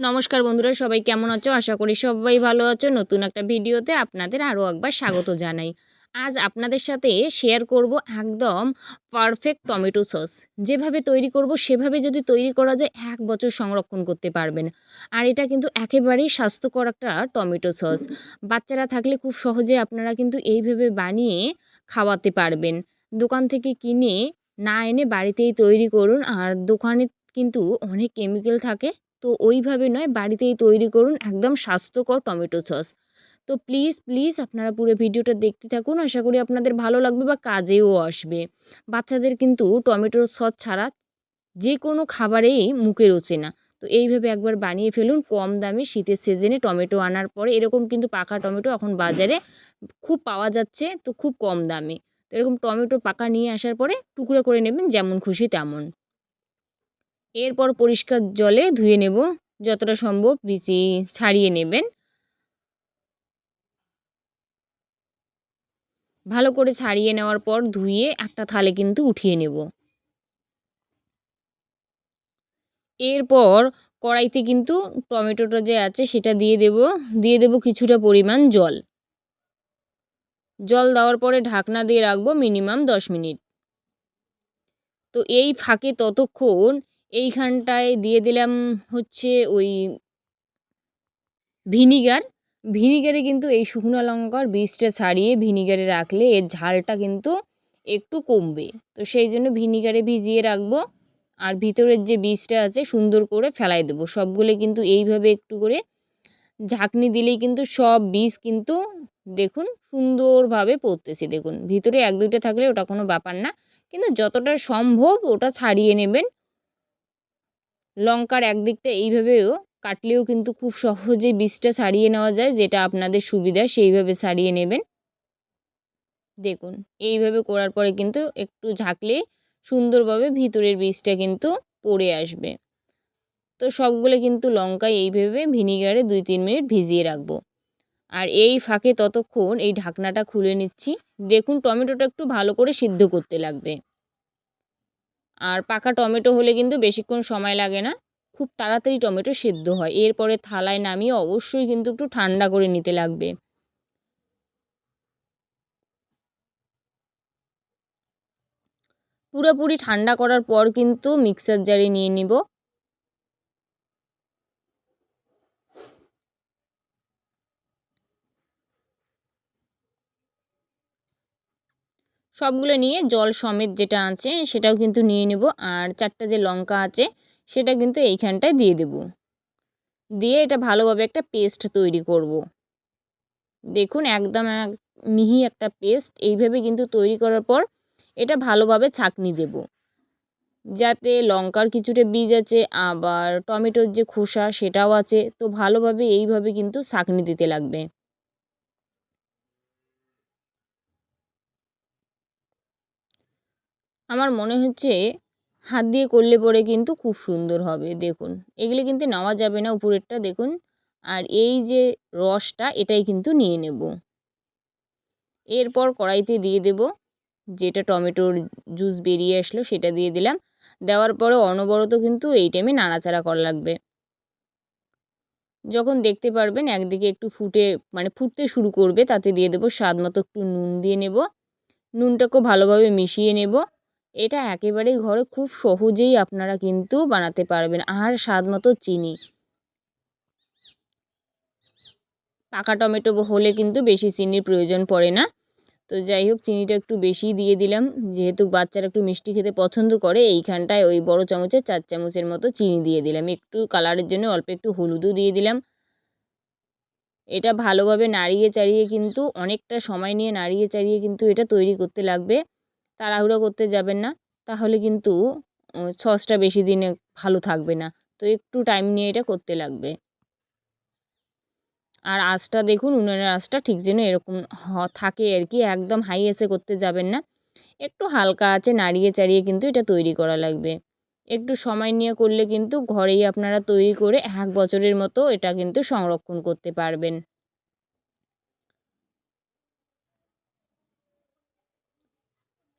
নমস্কার বন্ধুরা, সবাই কেমন আছো? আশা করি সবাই ভালো আছো। নতুন একটা ভিডিওতে আপনাদের আরও একবার স্বাগত জানাই। আজ আপনাদের সাথে শেয়ার করব একদম পারফেক্ট টমেটো সস যেভাবে তৈরি করব, সেভাবে যদি তৈরি করা যায়, এক বছর সংরক্ষণ করতে পারবেন। আর এটা কিন্তু একেবারেই স্বাস্থ্যকর একটা টমেটো সস বাচ্চারা থাকলে খুব সহজে আপনারা কিন্তু এইভাবে বানিয়ে খাওয়াতে পারবেন। দোকান থেকে কিনে না এনে বাড়িতেই তৈরি করুন। আর দোকানে কিন্তু অনেক কেমিক্যাল থাকে তো ওইভাবে নয়, বাড়িতেই তৈরি করুন একদম স্বাস্থ্যকর টমেটো সস। তো প্লিজ প্লিজ আপনারা পুরো ভিডিওটা দেখতে থাকুন, আশা করি আপনাদের ভালো লাগবে বা কাজেও আসবে। বাচ্চাদের কিন্তু টমেটোর সস ছাড়া যে কোনো খাবারেই মুখে রোচে না। তো এইভাবে একবার বানিয়ে ফেলুন, কম দামে শীতের সিজনে টমেটো আনার পরে। এরকম কিন্তু পাকা টমেটো এখন বাজারে খুব পাওয়া যাচ্ছে, তো খুব কম দামে। তো এরকম টমেটো পাকা নিয়ে আসার পরে টুকরো করে নেবেন, যেমন খুশি তেমন। এরপর পরিষ্কার জলে ধুয়ে নেব। যতটা সম্ভব বিচি ছাড়িয়ে নেবেন। ভালো করে ছাড়িয়ে নেওয়ার পর ধুয়ে একটা থালে কিন্তু উঠিয়ে নেব। এরপর কড়াইতে কিন্তু টমেটোটা যে আছে সেটা দিয়ে দেব। দিয়ে দেব কিছুটা পরিমাণ জল। জল দেওয়ার পরে ঢাকনা দিয়ে রাখব মিনিমাম দশ মিনিট। তো এই ফাঁকে ততক্ষণ এইখানটায় দিয়ে দিলাম হচ্ছে ওই ভিনিগার। ভিনিগারে কিন্তু এই শুকনো লঙ্কার বীজটা ছাড়িয়ে ভিনিগারে রাখলে এর ঝালটা কিন্তু একটু কমবে। তো সেই জন্য ভিনিগারে ভিজিয়ে রাখব আর ভিতরের যে বীজটা আছে সুন্দর করে ফেলাই দেবো। সবগুলো কিন্তু এইভাবে একটু করে ঝাঁকনি দিলেই কিন্তু সব বীজ কিন্তু দেখুন সুন্দরভাবে পড়তেছে। দেখুন ভিতরে এক দুইটা থাকলে ওটা কোনো ব্যাপার না, কিন্তু যতটা সম্ভব ওটা ছাড়িয়ে নেবেন। লঙ্কার একদিকটা এইভাবেও কাটলেও কিন্তু খুব সহজেই বীজটা সারিয়ে নেওয়া যায়, যেটা আপনাদের সুবিধা, সেইভাবে সারিয়ে নেবেন। দেখুন, এইভাবে করার পরে কিন্তু একটু ঝাঁকলে সুন্দরভাবে ভিতরের বীজটা কিন্তু পড়ে আসবে। তো সবগুলো কিন্তু লঙ্কায় এইভাবে ভিনিগারে দুই তিন মিনিট ভিজিয়ে রাখব। আর এই ফাঁকে ততক্ষণ এই ঢাকনাটা খুলে নিচ্ছি। দেখুন, টমেটোটা একটু ভালো করে সিদ্ধ করতে লাগবে। আর পাকা টমেটো হলে কিন্তু বেশিক্ষণ সময় লাগে না। খুব তাড়াতাড়ি টমেটো সেদ্ধ হয়। এরপরে থালায় নামিয়ে অবশ্যই কিন্তু একটু ঠান্ডা করে নিতে লাগবে। পুরোপুরি ঠান্ডা করার পর কিন্তু মিক্সার জারে নিয়ে নিব। সবগুলো নিয়ে জল সমেত যেটা আছে সেটাও কিন্তু নিয়ে নেব। আর চারটা যে লঙ্কা আছে সেটা কিন্তু এইখানটায় দিয়ে দেব। দিয়ে এটা ভালোভাবে একটা পেস্ট তৈরি করব। দেখুন একদম এক মিহি একটা পেস্ট। এইভাবে কিন্তু তৈরি করার পর এটা ভালোভাবে ছাকনি দেব। যাতে লঙ্কার কিছুটা বীজ আছে, আবার টমেটোর যে খোসা সেটাও আছে। তো ভালোভাবে এইভাবে কিন্তু ছাকনি দিতে লাগবে। আমার মনে হচ্ছে হাত দিয়ে করলে পরে কিন্তু খুব সুন্দর হবে, দেখুন। এগুলি কিন্তু নেওয়া যাবে না, উপরেরটা দেখুন। আর এই যে রসটা, এটাই কিন্তু নিয়ে নেব। এরপর কড়াইতে দিয়ে দেব যেটা টমেটোর জুস বেরিয়ে আসলো, সেটা দিয়ে দিলাম। দেওয়ার পরে অনবরত কিন্তু এই টাইমে নাড়াচাড়া করা লাগবে। যখন দেখতে পারবেন একদিকে একটু ফুটে মানে ফুটতে শুরু করবে, তাতে দিয়ে দেবো স্বাদ মতো একটু নুন দিয়ে নেব। নুনটাকেও ভালোভাবে মিশিয়ে নেব। এটা একেবারেই ঘরে খুব সহজেই আপনারা কিন্তু বানাতে পারবেন। আর স্বাদ মতো চিনি। পাকা টমেটো হলে কিন্তু বেশি চিনির প্রয়োজন পড়ে না। তো যাই হোক, চিনিটা একটু বেশি দিয়ে দিলাম। যেহেতু বাচ্চারা একটু মিষ্টি খেতে পছন্দ করে, এইখানটায় ওই বড় চামচের চার চামচের মতো চিনি দিয়ে দিলাম। একটু কালারের জন্য অল্প একটু হলুদও দিয়ে দিলাম। এটা ভালোভাবে নাড়িয়ে চাড়িয়ে কিন্তু অনেকটা সময় নিয়ে নাড়িয়ে চাড়িয়ে কিন্তু এটা তৈরি করতে লাগবে। তাড়াহুড়ো করতে যাবেন না, তাহলে কিন্তু সসটা বেশি দিনে ভালো থাকবে না। তো একটু টাইম নিয়ে এটা করতে লাগবে। আর আঁচটা দেখুন, উনুনের আঁচটা ঠিক যেন এরকম থাকে আর কি, একদম হাই এসে করতে যাবেন না। একটু হালকা আছে নাড়িয়ে চাড়িয়ে কিন্তু এটা তৈরি করা লাগবে। একটু সময় নিয়ে করলে কিন্তু ঘরেই আপনারা তৈরি করে এক বছরের মতো এটা কিন্তু সংরক্ষণ করতে পারবেন।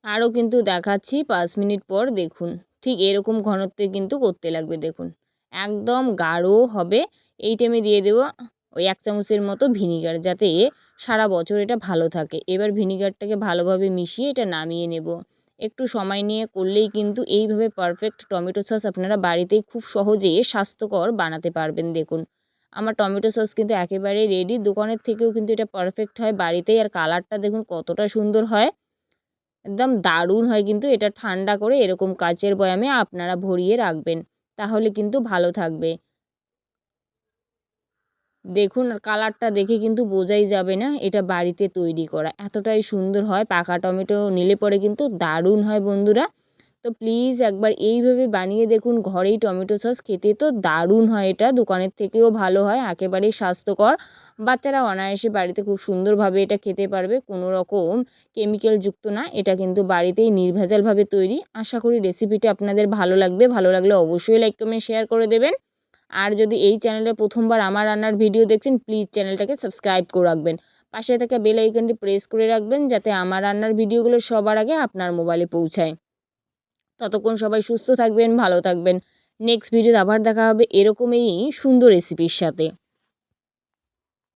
আরও কিন্তু দেখাচ্ছি পাঁচ মিনিট পর দেখুন। ঠিক এরকম ঘনত্বে কিন্তু করতে লাগবে দেখুন। একদম গাঢ় হবে। এই টাইমে দিয়ে দেবো ওই এক চামচের মতো ভিনিগার যাতে সারা বছর এটা ভালো থাকে। এবার ভিনিগারটাকে ভালোভাবে মিশিয়ে এটা নামিয়ে নেব। একটু সময় নিয়ে করলেই কিন্তু এইভাবে পারফেক্ট টমেটো সস আপনারা বাড়িতেই খুব সহজে স্বাস্থ্যকর বানাতে পারবেন দেখুন। আমার টমেটো সস কিন্তু একেবারে রেডি দোকানের থেকেও কিন্তু এটা পারফেক্ট হয়। বাড়িতেই আর কালারটা দেখুন কতটা সুন্দর হয়। একদম দারুণ হয় কিন্তু এটা ঠান্ডা করে এরকম কাচের বয়ামে আপনারা ভরিয়ে রাখবেন। তাহলে কিন্তু ভালো থাকবে। দেখুন কালারটা দেখে কিন্তু বোঝাই যাবে না এটা বাড়িতে তৈরি করা। এতটাই সুন্দর হয়, পাকা টমেটো নিলে পরে কিন্তু দারুণ হয় বন্ধুরা। তো প্লিজ একবার এইভাবে বানিয়ে দেখুন, ঘরেই টমেটো সস খেতে তো দারুণ হয় এটা। দোকানের থেকেও ভালো হয়, একেবারেই স্বাস্থ্যকর। বাচ্চারা অনায়াসে বাড়িতে খুব সুন্দরভাবে এটা খেতে পারবে, কোনো রকম কেমিক্যাল যুক্ত না। এটা কিন্তু বাড়িতেই নির্ভেজালভাবে তৈরি। আশা করি রেসিপিটা আপনাদের ভালো লাগবে। ভালো লাগলে অবশ্যই লাইক কমেন্ট শেয়ার করে দেবেন। আর যদি এই চ্যানেলে প্রথমবার আমার রান্নার ভিডিও দেখছেন প্লিজ চ্যানেলটাকে সাবস্ক্রাইব করে রাখবেন। পাশে থাকা বেল আইকনটি প্রেস করে রাখবেন, যাতে আমার রান্নার ভিডিওগুলো সবার আগে আপনার মোবাইলে পৌঁছায়। ততক্ষণ সবাই সুস্থ থাকবেন, ভালো থাকবেন। নেক্সট ভিডিওতে আবার দেখা হবে এরকমই সুন্দর রেসিপির সাথে।